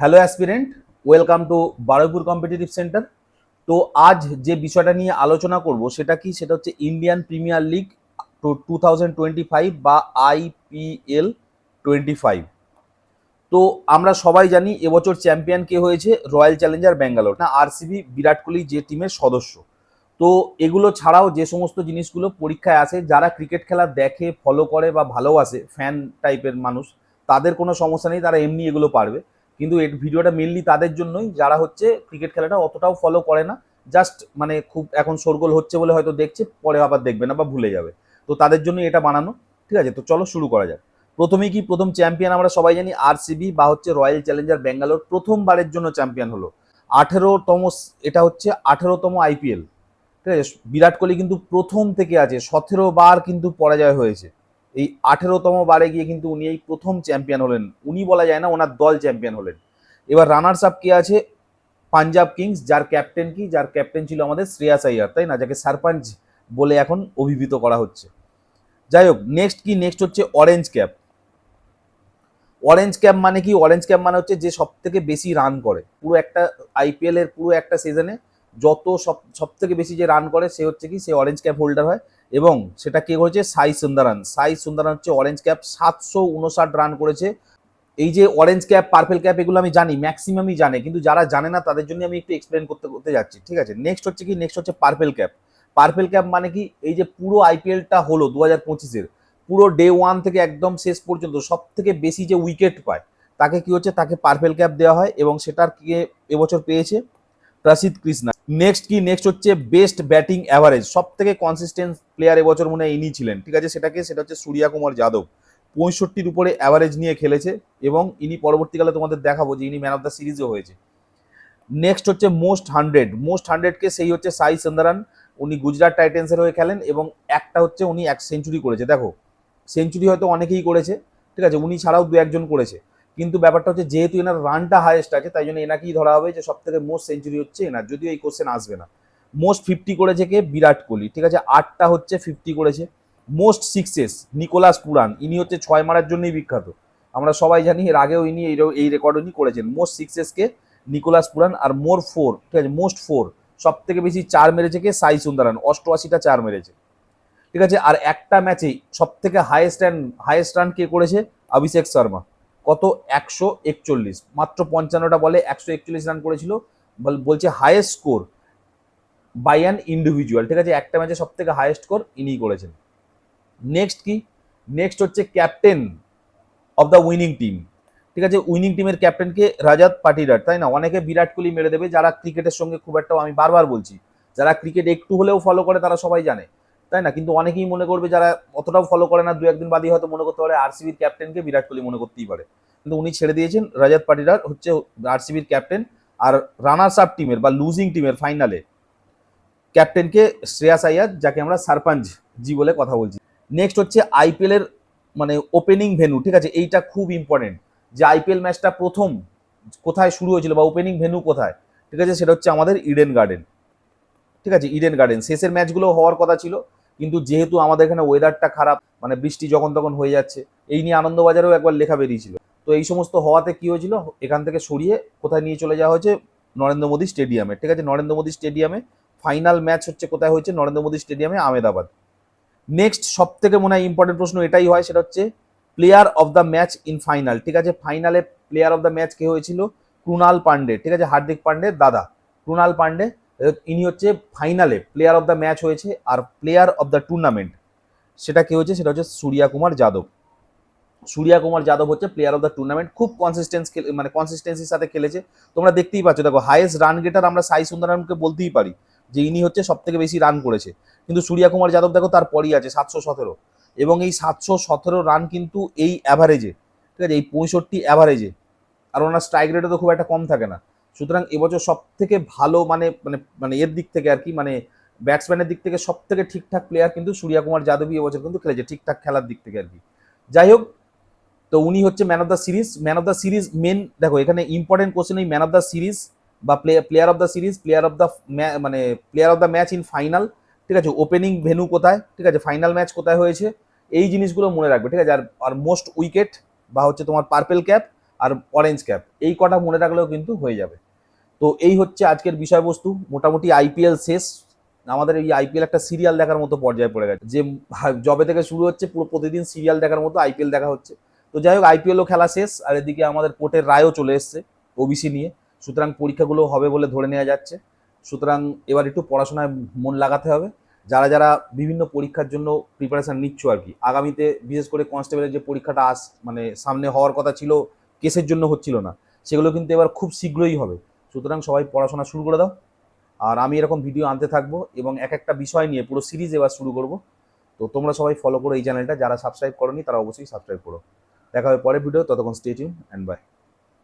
Hello aspirant, welcome to Baruipur competitive centre. তো আজ যে বিষয়টা নিয়ে আলোচনা করব সেটা কি? সেটা হচ্ছে Indian Premier League two thousand twenty five বা আইপিএল টোয়েন্টি ফাইভ তো আমরা সবাই জানি এবছর চ্যাম্পিয়ন কে হয়েছে? Royal Challenger Bangalore. না আরসিবি বিরাট কোহলি যে টিমের সদস্য। তো এগুলো ছাড়াও যে সমস্ত জিনিসগুলো পরীক্ষায় আসে, যারা ক্রিকেট খেলা দেখে ফলো করে বা ভালোবাসে ফ্যান টাইপের মানুষ, তাদের কোনো সমস্যা নেই, তারা এমনি এগুলো পারবে। কিন্তু এই ভিডিওটা মেনলি তাদের জন্যই, যারা হচ্ছে ক্রিকেট খেলাটা অতটাও ফলো করে না জাস্ট মানে খুব এখন শোরগোল হচ্ছে বলে হয়তো দেখছে, পরে আবার দেখবে না বা ভুলে যাবে। তো তাদের জন্য এটা বানানো, ঠিক আছে? তো চলো শুরু করা যাক। প্রথমেই কি, প্রথম চ্যাম্পিয়ন আমরা সবাই জানি আরসিবি বা হচ্ছে রয়্যাল চ্যালেঞ্জার ব্যাঙ্গালোর প্রথমবারের জন্য চ্যাম্পিয়ন হলো। আঠেরোতম এটা হচ্ছে আঠেরোতম আইপিএল ঠিক আছে? বিরাট কোহলি কিন্তু প্রথম থেকে আছে, সতেরো বার কিন্তু পরাজয় হয়েছে। এই আঠেরোতম বারে গিয়ে কিন্তু উনি এই প্রথম চ্যাম্পিয়ন হলেন। উনি বলা যায় না, ওনার দল চ্যাম্পিয়ন হলেন। এবার রানার্স আপ কে আছে? পাঞ্জাব কিংস, যার ক্যাপ্টেন কি? যার ক্যাপ্টেন ছিল আমাদের শ্রেয়াস আইয়ার তাই না? যাকে সারপাঞ্চ বলে এখন অভিহিত করা হচ্ছে। যাই হোক নেক্সট কি? নেক্সট হচ্ছে অরেঞ্জ ক্যাপ অরেঞ্জ ক্যাপ মানে কি? অরেঞ্জ ক্যাপ মানে হচ্ছে যে সব থেকে বেশি রান করে। পুরো একটা আইপিএল এর পুরো একটা সিজনে যত সব সব থেকে বেশি যে রান করে, সে হচ্ছে কি? সে অরেঞ্জ ক্যাপ হোল্ডার হয়। এবং সেটা কে করেছে? সাই সুন্দরান। সাই সুন্দরান হচ্ছে অরেঞ্জ ক্যাপ সাতশো উনষাট রান করেছে। এই যে অরেঞ্জ ক্যাপ পার্পেল ক্যাপ এগুলো আমি জানি ম্যাক্সিমামই জানে, কিন্তু যারা জানে না, তাদের জন্য আমি একটু এক্সপ্লেন করতে করতে যাচ্ছি। ঠিক আছে? নেক্সট হচ্ছে কি? নেক্সট হচ্ছে পার্পেল ক্যাপ পার্পেল ক্যাপ মানে কি? এই যে পুরো আইপিএলটা হলো দু হাজার পঁচিশের। পুরো ডে ওয়ান থেকে একদম শেষ পর্যন্ত সব থেকে বেশি যে উইকেট পায়, তাকে কি হচ্ছে? তাকে পার্পেল ক্যাপ দেওয়া হয় এবং সেটার কে এবছর পেয়েছে? প্রসিদ্ধ কৃষ্ণা। নেক্সট কি? নেক্সট হচ্ছে বেস্ট ব্যাটিং অ্যাভারেজ সব থেকে কনসিস্টেন্ট প্লেয়ার এবছর মনে হয় ইনি ছিলেন। ঠিক আছে? সেটাকে, সেটা হচ্ছে সূর্যা কুমার যাদব। পঁয়ষট্টির উপরে অ্যাভারেজ নিয়ে খেলেছে এবং ইনি পরবর্তীকালে তোমাদের দেখাবো যে ইনি ম্যান অফ দ্য সিরিজও হয়েছে। নেক্সট হচ্ছে মোস্ট হান্ড্রেড মোস্ট হান্ড্রেডকে সেই হচ্ছে সাই সন্দারান উনি গুজরাট টাইটেন্সের হয়ে খেলেন এবং একটা হচ্ছে উনি এক সেঞ্চুরি করেছে। দেখো সেঞ্চুরি হয়তো অনেকেই করেছে। ঠিক আছে? উনি ছাড়াও দু একজন করেছে। কিন্তু ব্যাপারটা হচ্ছে যেহেতু এনার রানটা হায়েস্ট আছে, তাই জন্য এনাকেই ধরা হবে যে সব থেকে মোস্ট সেঞ্চুরি হচ্ছে এনার। যদিও এই কোশ্চেন আসবে না। মোস্ট ফিফটি করেছে কে? বিরাট কোহলি। ঠিক আছে? আটটা হচ্ছে ফিফটি করেছে। মোস্ট সিক্সেস নিকোলাস পুরান ইনি হচ্ছে ছয় মারার জন্যই বিখ্যাত। আমরা সবাই জানি এর আগেও ইনি এই রেকর্ড উনি করেছেন। মোস্ট সিক্সেসকে নিকোলাস পুরান আর মোর ফোর ঠিক আছে? মোস্ট ফোর সব থেকে বেশি চার মেরেছে কে? সাই সুন্দরান অষ্টআশিটা চার মেরেছে। ঠিক আছে? আর একটা ম্যাচেই সব থেকে হাইয়েস্ট রান হাইয়েস্ট রান কে করেছে? অভিষেক শর্মা কত? একশো একচল্লিশ। মাত্র পঞ্চান্নটা বলে একশো একচল্লিশ রান করেছিল। বলছে highest score by an individual ঠিক আছে, একটা ম্যাচে সব থেকে হায়েস্ট স্কোর ইনি করেছেন। নেক্সট কি? নেক্সট হচ্ছে captain of the winning team ঠিক আছে উইনিং টিমের ক্যাপ্টেনকে রাজাত পাটিদার। তাই না? অনেকে বিরাট কোহলি মেরে দেবে। যারা ক্রিকেটের সঙ্গে খুব একটা, আমি বারবার বলছি, যারা ক্রিকেট একটু হলেও ফলো করে তারা সবাই জানে। তাই না? কিন্তু অনেকেই মনে করবে যারা অতটাও ফলো করে না দু একদিন বাদই হয়তো মনে করতে পারে আরসিবির ক্যাপ্টেনকে বিরাট কোহলি মনে করতেই পারে। কিন্তু উনি ছেড়ে দিয়েছেন রাজাত পাটিদার, হচ্ছে আরসিবির ক্যাপ্টেন আর রানার্স আপ টিমের বা লুজিং টিমের ফাইনালে ক্যাপ্টেনকে শ্রেয়াস আইয়ার যাকে আমরা সারপাঞ্চ জি বলে কথা বলছি। নেক্সট হচ্ছে আইপিএল এর মানে ওপেনিং ভেনু ঠিক আছে? এইটা খুব ইম্পর্টেন্ট যে আইপিএল ম্যাচটা প্রথম কোথায় শুরু হয়েছিল বা ওপেনিং ভেনু কোথায়, ঠিক আছে? সেটা হচ্ছে আমাদের ইডেন গার্ডেন ঠিক আছে? ইডেন গার্ডেন শেষের ম্যাচগুলো হওয়ার কথা ছিল। কিন্তু যেহেতু আমাদের এখানে ওয়েদারটা খারাপ মানে বৃষ্টি যখন তখন হয়ে যাচ্ছে, এই নিয়ে আনন্দবাজারেও একবার লেখা বেরিয়েছিল। তো এই সমস্ত হওয়াতে কি হয়েছিল? এখান থেকে সরিয়ে কোথায় নিয়ে চলে যাওয়া হয়েছে? নরেন্দ্র মোদী স্টেডিয়ামে, ঠিক আছে? নরেন্দ্র মোদী স্টেডিয়ামে। ফাইনাল ম্যাচ হচ্ছে কোথায় হয়েছে? নরেন্দ্র মোদী স্টেডিয়ামে আহমেদাবাদ। নেক্সট সব থেকে মনে হয় ইম্পর্টেন্ট প্রশ্ন এটাই হয়, সেটা হচ্ছে player of the match in final ঠিক আছে? ফাইনালে প্লেয়ার অফ দ্য ম্যাচ কে হয়েছিল? ক্রুনাল পান্ডে ঠিক আছে? হার্দিক পান্ডের দাদা ক্রুনাল পান্ডে ইনি হচ্ছে ফাইনালে প্লেয়ার অফ দ্য ম্যাচ হয়েছে আর প্লেয়ার অফ দ্য টুর্নামেন্ট সেটা কে হয়েছে? সেটা হচ্ছে সূর্যা কুমার যাদব। সূর্যা কুমার যাদব হচ্ছে প্লেয়ার অফ দ্য টুর্নামেন্ট খুব কনসিস্টেন্স মানে কনসিস্টেন্সির সাথে খেলেছে। তোমরা দেখতেই পাচ্ছ, দেখো হাইয়েস্ট রান গেটার আমরা সাই সুন্দরামকে বলতেই পারি যে ইনি হচ্ছে সব থেকে বেশি রান করেছে। কিন্তু সূর্যা কুমার যাদব দেখো, তার পরই আছে, সাতশো সতেরো। এবং এই সাতশো সতেরো রান কিন্তু এই অ্যাভারেজে ঠিক আছে? এই পঁয়ষট্টি অ্যাভারেজে আর ওনার স্ট্রাইক রেটও তো খুব একটা কম থাকে না। সুতরাং এবছর সব থেকে ভালো মানে মানে মানে এর দিক থেকে আর কি মানে ব্যাটসম্যানের দিক থেকে সব থেকে ঠিকঠাক প্লেয়ার কিন্তু সূর্যা কুমার যাদবই এবছর কিন্তু খেলেছে, ঠিকঠাক খেলার দিক থেকে আর কি। যাই হোক, তো উনি হচ্ছে man of the series man of the series main দেখো এখানে ইম্পর্টেন্ট কোশ্চেন এই ম্যান অফ দ্য সিরিজ বা player of the series player of the মানে player of the match in final ঠিক আছে? ওপেনিং ভেনু কোথায়? ঠিক আছে ফাইনাল ম্যাচ কোথায় হয়েছে? এই জিনিসগুলো মনে রাখবে, ঠিক আছে? আর আর মোস্ট উইকেট বা হচ্ছে তোমার পার্পেল ক্যাপ আর অরেঞ্জ ক্যাপ এই কটা মনে রাখলেও কিন্তু হয়ে যাবে। তো এই হচ্ছে আজকের বিষয়বস্তু। মোটামুটি আইপিএল শেষ। আমাদের এই আইপিএল একটা সিরিয়াল দেখার মতো পর্যায়ে পড়ে গেছে। যে জবে থেকে শুরু হচ্ছে, পুরো প্রতিদিন সিরিয়াল দেখার মতো আইপিএল দেখা হচ্ছে। তো যাই হোক আইপিএলও খেলা শেষ। আর এদিকে আমাদের কোর্টের রায়ও চলে এসছে ওবিসি নিয়ে। সুতরাং পরীক্ষাগুলো হবে বলে ধরে নেওয়া যাচ্ছে। সুতরাং এবার একটু পড়াশোনায় মন লাগাতে হবে। যারা যারা বিভিন্ন পরীক্ষার জন্য প্রিপারেশন নিচ্ছ আর কি, আগামীতে বিশেষ করে কনস্টেবলের যে পরীক্ষাটা আস মানে সামনে হওয়ার কথা ছিল, কেসের জন্য হচ্ছিল না। সেগুলো কিন্তু এবার খুব শীঘ্রই হবে। সুতরাং সবাই পড়াশোনা শুরু করে দাও। আর আমি এরকম ভিডিও আনতে থাকব এবং এক একটা বিষয় নিয়ে পুরো সিরিজ এবার শুরু করব। তো তোমরা সবাই ফলো করো এই চ্যানেলটা যারা সাবস্ক্রাইব করনি, তারা অবশ্যই সাবস্ক্রাইব করো। দেখা হবে পরের ভিডিও ততক্ষণ স্টে টিউন অ্যান্ড বাই